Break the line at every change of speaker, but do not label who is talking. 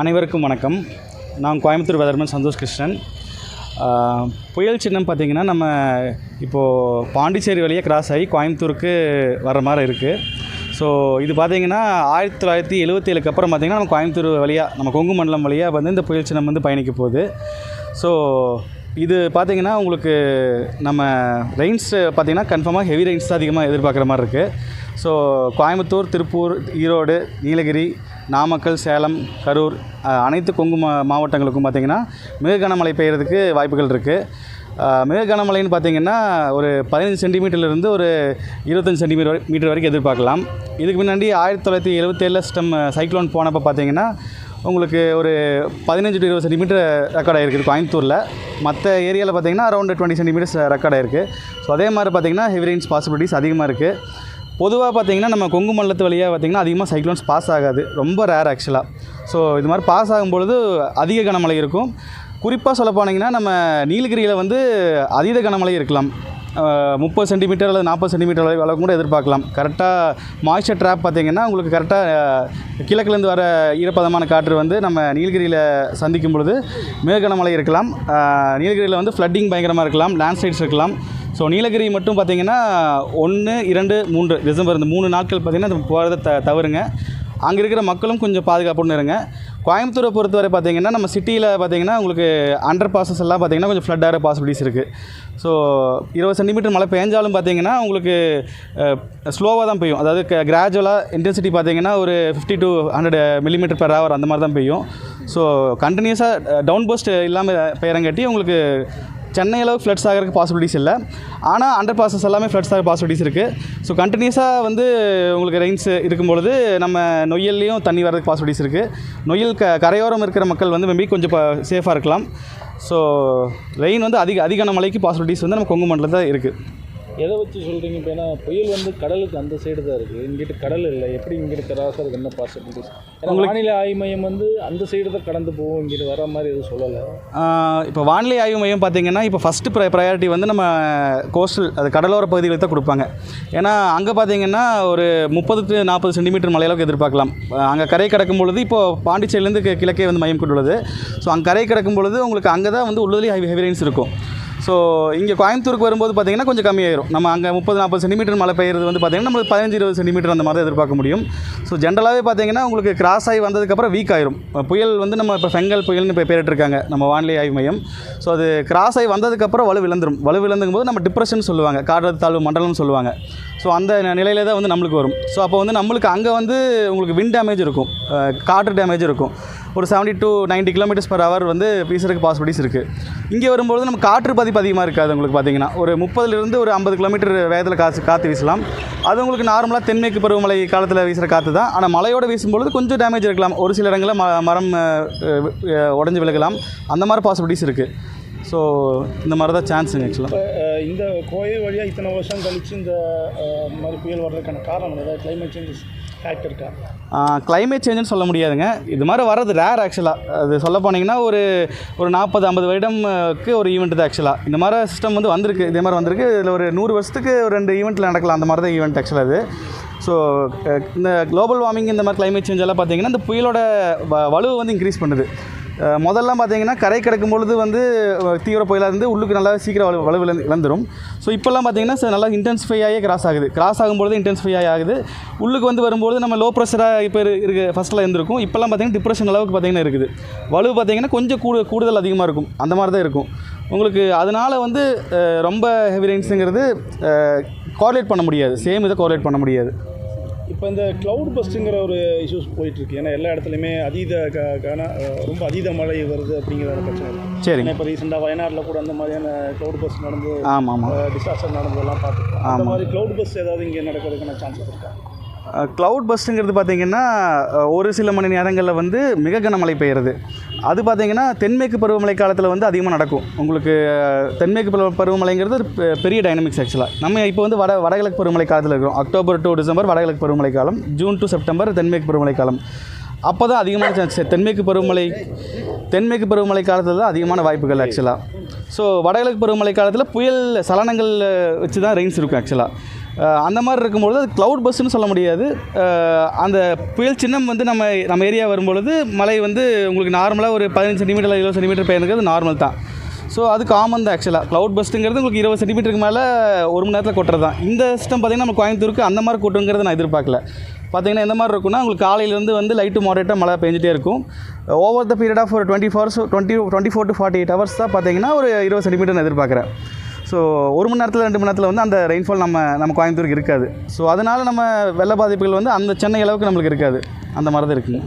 அனைவருக்கும் வணக்கம். நான் கோயம்புத்தூர் வெதர்மன் சந்தோஷ் கிருஷ்ணன். புயல் சின்னம் பார்த்திங்கன்னா நம்ம இப்போது பாண்டிச்சேரி வழியாக கிராஸ் ஆகி கோயம்புத்தூருக்கு வர மாதிரி இருக்குது ஸோ இது பார்த்திங்கன்னா ஆயிரத்தி தொள்ளாயிரத்தி எழுபத்தேழுக்கு அப்புறம் பார்த்திங்கன்னா நம்ம கோயம்புத்தூர் வழியாக நம்ம கொங்கு மண்டலம் வழியாக வந்து இந்த புயல் சின்னம் வந்து பயணிக்க போகுது. ஸோ இது பார்த்திங்கன்னா உங்களுக்கு நம்ம ரெயின்ஸ் பார்த்திங்கன்னா கன்ஃபார்மாக ஹெவி ரெயின்ஸ் தான் அதிகமாக எதிர்பார்க்குற மாதிரி இருக்குது ஸோ கோயம்புத்தூர் திருப்பூர் ஈரோடு நீலகிரி நாமக்கல் சேலம் கரூர் அனைத்து கொங்கு மா மாவட்டங்களுக்கும் பார்த்திங்கன்னா மிக கனமழை பெய்கிறதுக்கு வாய்ப்புகள் இருக்குது மிக கனமழைன்னு பார்த்திங்கன்னா ஒரு பதினஞ்சு சென்டிமீட்டர்லேருந்து ஒரு இருபத்தஞ்சி சென்டிமீட்டர் மீட்டர் வரைக்கும் எதிர்பார்க்கலாம். இதுக்கு முன்னாடி ஆயிரத்தி தொள்ளாயிரத்தி எழுபத்தேழில் ஸ்டம் சைக்ளோன் போனப்போ பார்த்திங்கன்னா உங்களுக்கு ஒரு பதினஞ்சு டு இருபது சென்டிமீட்டர் ரெக்கார்ட் ஆகிருக்கு கோயம்புத்தூரில். மற்ற ஏரியாவில் பார்த்தீங்கன்னா அரௌண்ட் டுவெண்ட்டி சென்டிமீட்டர்ஸ் ரெக்கார்ட் ஆயிருக்கு. ஸோ அதே மாதிரி பார்த்திங்கன்னா ஹெவி ரெயின்ஸ் பாசிபிலிட்டிஸ் அதிகமாக இருக்குது பொதுவாக பார்த்தீங்கன்னா நம்ம கொங்கு மண்டலத்து வழியாக பார்த்தீங்கன்னா அதிகமாக சைக்ளோன்ஸ் பாஸ் ஆகாது. ரொம்ப ரேர் ஆக்சுவலாக ஸோ இது மாதிரி பாஸ் ஆகும்பொழுது அதிக கனமழை இருக்கும். குறிப்பாக சொல்ல போனீங்கன்னா நம்ம நீலகிரியில் வந்து அதீத கனமழை இருக்கலாம். முப்பது சென்டிமீட்டர் அல்லது நாற்பது சென்டிமீட்டர் அளவு அளவு கூட எதிர்பார்க்கலாம். கரெக்டாக மாய்ச்சர் ட்ராப் பார்த்திங்கன்னா உங்களுக்கு கரெக்டாக கிழக்குலேருந்து வர ஈரப்பதமான காற்று வந்து நம்ம நீலகிரியில் சந்திக்கும் பொழுது மிக கனமழை இருக்கலாம் நீலகிரியில் வந்து ஃப்ளட்டிங் பயங்கரமாக இருக்கலாம். லேண்ட்ஸ்லைட்ஸ் இருக்கலாம். ஸோ நீலகிரி மட்டும் பார்த்தீங்கன்னா ஒன்று இரண்டு மூன்று டிசம்பர் இந்த மூணு நாட்கள் பார்த்தீங்கன்னா அது போகிறத த தவறுங்க. அங்கே இருக்கிற மக்களும் கொஞ்சம் பாதுகாப்புன்னு இருங்க. கோயம்புத்தூரை பொறுத்தவரை பார்த்திங்கன்னா நம்ம சிட்டியில் பார்த்தீங்கன்னா உங்களுக்கு அண்டர் பாசஸ் எல்லாம் பார்த்தீங்கன்னா கொஞ்சம் ஃப்ளட் ஆகிற பாசிபிலிட்டிஸ் இருக்குது ஸோ இருபது சென்டிமீட்டர் மழை பெஞ்சாலும் பார்த்தீங்கன்னா உங்களுக்கு ஸ்லோவாக தான் பெய்யும். அதாவது கிராஜுவலாக இன்டென்சிட்டி பார்த்தீங்கன்னா ஒரு fifty to hundred millimetre per hour அந்த மாதிரி தான் பெய்யும். ஸோ கண்டினியூஸாக டவுன் போஸ்ட் இல்லாமல் பெயரங்காட்டி உங்களுக்கு சென்னை அளவு ஃப்ளட்ஸ் ஆகிறதுக்கு பாசிபிலிட்டிஸ் இல்லை. ஆனால் அண்டர் பாசஸ் எல்லாமே ஃப்ளட்ஸ் ஆகிற பாசிபிலிட்டிஸ் இருக்குது ஸோ கண்டினியூஸாக வந்து உங்களுக்கு ரெயின்ஸ் இருக்கும்பொழுது நம்ம நொய்யல்லையும் தண்ணி வர்றதுக்கு பாசிபிலிட்டிஸ் இருக்குது நொய்யல் க கரையோரம் இருக்கிற மக்கள் வந்து மேபி கொஞ்சம் சேஃபாக இருக்கலாம். ஸோ ரெயின் வந்து அதிக அதிகான மழைக்கு பாசிபிலிட்டிஸ் வந்து நம்ம கொங்கு மண்டலத்தில் இருக்குது
எதை வச்சு சொல்கிறீங்க இப்போ ஏன்னா புயல் வந்து கடலுக்கு அந்த சைடு தான் இருக்குது இங்கிட்டு கடல் இல்லை. எப்படி இங்கிட்டு ஆகுது என்ன பாசிபிலிட்டிஸ் ஏன்னா வானிலை ஆய்வு மையம் வந்து அந்த சைடு தான் கடந்து போகும். இங்கிட்டு வர மாதிரி எதுவும் சொல்லலை.
இப்போ வானிலை ஆய்வு மையம் பார்த்தீங்கன்னா இப்போ ஃபஸ்ட்டு ப்ரை ப்ரையாரிட்டி வந்து நம்ம கோஸ்டல் அது கடலோர பகுதிகளுக்கு தான் கொடுப்பாங்க. ஏன்னா அங்கே பார்த்தீங்கன்னா ஒரு முப்பது டு நாற்பது சென்டிமீட்டர் மழை அளவுக்கு எதிர்பார்க்கலாம் அங்கே கரை கடக்கும் பொழுது இப்போது பாண்டிச்சேரியிலேருந்து கிழக்கே வந்து மையம் கொண்டுள்ளது. ஸோ அங்கே கரை கடக்கும் பொழுது உங்களுக்கு அங்கே தான் வந்து உள்ளதுலேயே ஹெவி ஹெவி ரெயின்ஸ் இருக்கும். ஸோ இங்கே கோயம்புத்தூருக்கு வரும்போது பார்த்தீங்கன்னா கொஞ்சம் கம்மியாயிரும். நம்ம அங்கே முப்பது நாற்பது சென்டிமீட்டர் மழை பெய்யுறது வந்து பார்த்திங்கன்னா நம்மளுக்கு பதினஞ்சு இருபது சென்டிமீட்டர் அந்த மாதிரி எதிர்பார்க்க முடியும். ஸோ ஜென்ரலாகவே பார்த்தீங்கன்னா உங்களுக்கு கிராஸ் ஆகி வந்ததுக்கப்புறம் வீக் ஆயிரும். புயல் வந்து நம்ம இப்போ செங்கல் புயல்னு இப்போ பேரிட்டிருக்காங்க. நம்ம வானிலை ஆய்வு மையம். ஸோ அது கிராஸ் ஆகி வந்ததுக்கப்புறம் வலு விழுந்துரும். வலு விழுந்துக்கும் போது நம்ம டிப்ரெஷன் சொல்லுவாங்க. காற்றழுத்த தாழ்வு மண்டலம்னு சொல்லுவாங்க. ஸோ அந்த நிலையில தான் வந்து நம்மளுக்கு வரும். ஸோ அப்போ வந்து நம்மளுக்கு அங்கே வந்து உங்களுக்கு விண்ட் டேமேஜ் இருக்கும். காற்று டேமேஜ் இருக்கும். ஒரு 70 டு 90 கிலோமீட்டர்ஸ் பர் ஹவர் வந்து வீசுறதுக்கு பாசிபிலிட்டிஸ் இருக்குது இங்கே வரும்போது நம்ம காற்று பதிப்பு அதிகமாக இருக்காது உங்களுக்கு பார்த்தீங்கன்னா. ஒரு முப்பதுலேருந்து ஒரு ஐம்பது கிலோமீட்டர் வேகத்தில் காற்று காற்று வீசலாம். அது உங்களுக்கு நார்மலாக தென்மேற்கு பருவமழை காலத்தில் வீசுகிற காற்று தான். ஆனால் மழையோடு வீசும்பொழுது கொஞ்சம் டேமேஜ் இருக்கலாம். ஒரு சில இடங்களில் ம மரம் உடஞ்சி விலகலாம் அந்த மாதிரி பாசிபிலிட்டிஸ் இருக்குது ஸோ இந்த மாதிரி தான் சான்ஸுங்க ஆக்சுவலாக
இந்த கோயில் வழியாக இத்தனை வருஷம் கழிச்சு இந்த மாதிரி புயல் வர்றதுக்கான காரணம் ஏதாவது கிளைமேட் சேஞ்சஸ் ஃபேக்ட் இருக்கா?
சேஞ்சுன்னு சொல்ல முடியாதுங்க. இது மாதிரி வர்றது ரேர் ஆக்சுவலாக அது சொல்ல போனீங்கன்னா ஒரு ஒரு நாற்பது ஐம்பது வருடம்க்கு ஒரு ஈவெண்ட் தான் ஆக்சுவலாக இந்த மாதிரி சிஸ்டம் வந்து வந்திருக்கு. இதே மாதிரி வந்திருக்கு. இதில் ஒரு நூறு வருஷத்துக்கு ஒரு ரெண்டு ஈவெண்ட்டில் நடக்கலாம். அந்த மாதிரி தான் ஈவெண்ட் ஆக்சுவலாக அது ஸோ இந்த குளோபல் வார்மிங் இந்த மாதிரி கிளைமேட் சேஞ்ச் எல்லாம் பார்த்தீங்கன்னா இந்த புயலோட வ- வலுவை வந்து இன்க்ரீஸ் பண்ணுது. முதல்லாம் பார்த்தீங்கன்னா கரை கிடக்கும் பொழுது வந்து தீவிர புயலாக இருந்து உள்ளுக்கு நல்லா சீக்கிரம் வலு வலுவில் இழந்துடும் ஸோ இப்போல்லாம் பார்த்தீங்கன்னா நல்லா இன்டென்சிஃபை ஆகி கிராஸ் ஆகுது. கிராஸ் ஆகும்பொழுது இன்டென்சிஃபை ஆகுது. உள்ளுக்கு வந்து வரும்போது நம்ம லோ ப்ரெஷராக இப்போ இரு- இருக்கு ஃபஸ்ட்டில் இருந்திருக்கும். இப்போல்லாம் பார்த்தீங்கன்னா டிப்ரெஷன் அளவுக்கு பார்த்தீங்கன்னா இருக்குது. வலு பார்த்தீங்கன்னா கொஞ்சம் கூடு கூடுதல் அதிகமாக இருக்கும். அந்த மாதிரி தான் இருக்கும். உங்களுக்கு அதனால் வந்து ரொம்ப ஹெவி ரெயின்ஸுங்கிறது கோஆர்டினேட் பண்ண முடியாது. சேம் இதை கோஆர்டினேட் பண்ண முடியாது.
இப்போ இந்த க்ளவுட் பஸ்ட்டுங்கிற ஒரு இஷ்யூஸ் போயிட்டுருக்கு. ஏன்னா எல்லா இடத்துலையுமே அதீத கன ரொம்ப அதீத மழை வருது அப்படிங்கிற ஒரு பிரச்சனை ஏன்னா இப்போ ரீசெண்டாக வயநாட்டில் கூட அந்த மாதிரியான க்ளவுட் பஸ் நடந்து
ஆமாம்
டிசாஸ்டர் நடந்ததெல்லாம் பார்த்துருக்கோம். அந்த மாதிரி க்ளவுட் பஸ் ஏதாவது இங்கே நடக்கிறதுக்கான சான்சஸ் இருக்கா?
க்ளவுட் பஸ்ட்டுங்கிறது பார்த்திங்கன்னா ஒரு சில மணி நேரங்களில் வந்து மிக கனமழை பெய்யுறது. அது பார்த்திங்கன்னா தென்மேற்கு பருவமழை காலத்தில் வந்து அதிகமாக நடக்கும். உங்களுக்கு தென்மேற்கு பருவ பருவமழைங்கிறது ஒரு பெரிய டைனமிக்ஸ் ஆக்சுவலாக நம்ம இப்போ வந்து வட வடகிழக்கு பருவமழை காலத்தில் இருக்கிறோம். அக்டோபர் டு டிசம்பர் வடகிழக்கு பருவமழை காலம் ஜூன் டு செப்டம்பர் தென்மேற்கு பருவமழை காலம். அப்போ தான் அதிகமான தென்மேற்கு பருவமழை தென்மேற்கு பருவமழை காலத்தில் தான் அதிகமான வாய்ப்புகள் ஆக்சுவலாக ஸோ வடகிழக்கு பருவமழை காலத்தில் புயல் சலனங்கள் வச்சு தான் ரெயின்ஸ் இருக்கும் ஆக்சுவலாக அந்த மாதிரி இருக்கும்பொழுது அது க்ளவுட் பஸ்ன்னு சொல்ல முடியாது. அந்த புயல் சின்னம் வந்து நம்ம நம்ம ஏரியா வரும்பொழுது மழை வந்து உங்களுக்கு நார்மலாக ஒரு பதினஞ்சு சென்டிமீட்டர் இருபது சென்டிமீட்டர் பெய்யுறது நார்மல் தான். ஸோ அது காமன் தான் ஆக்சுவலாக க்ளவுட் பஸ்ட்டுங்கிறது உங்களுக்கு இருபது சென்டிமீட்டருக்கு மேலே ஒரு மணி நேரத்தில் கொட்டுறது தான். இந்த சிஸ்டம் பார்த்திங்கன்னா நம்ம கோயம்புத்தூருக்கு அந்த மாதிரி கொட்டுங்கிறத நான் எதிர்பார்க்கல. பார்த்தீங்கன்னா எந்த மாதிரி இருக்கும்னா உங்களுக்கு காலையிலேருந்து வந்து லைட்டு மாடரேட்டாக மழை பெஞ்சிட்டே இருக்கும். ஓவர் த பீரியட் ஆஃப் ஒரு twenty fours twenty twenty four to forty eight hours தான் பார்த்தீங்கன்னா ஒரு இருபது சென்டிமீட்டர் நான் எதிர்பார்க்குறேன். ஸோ ஒரு மணி நேரத்தில் ரெண்டு மணி நேரத்தில் வந்து அந்த ரெயின்ஃபால் நம்ம நம்ம கோயம்புத்தூருக்கு இருக்காது. ஸோ அதனால் நம்ம வெள்ள பாதிப்புகள் வந்து அந்த சென்னை அளவுக்கு நம்மளுக்கு இருக்காது. அந்த மாதிரி தான் இருக்குங்க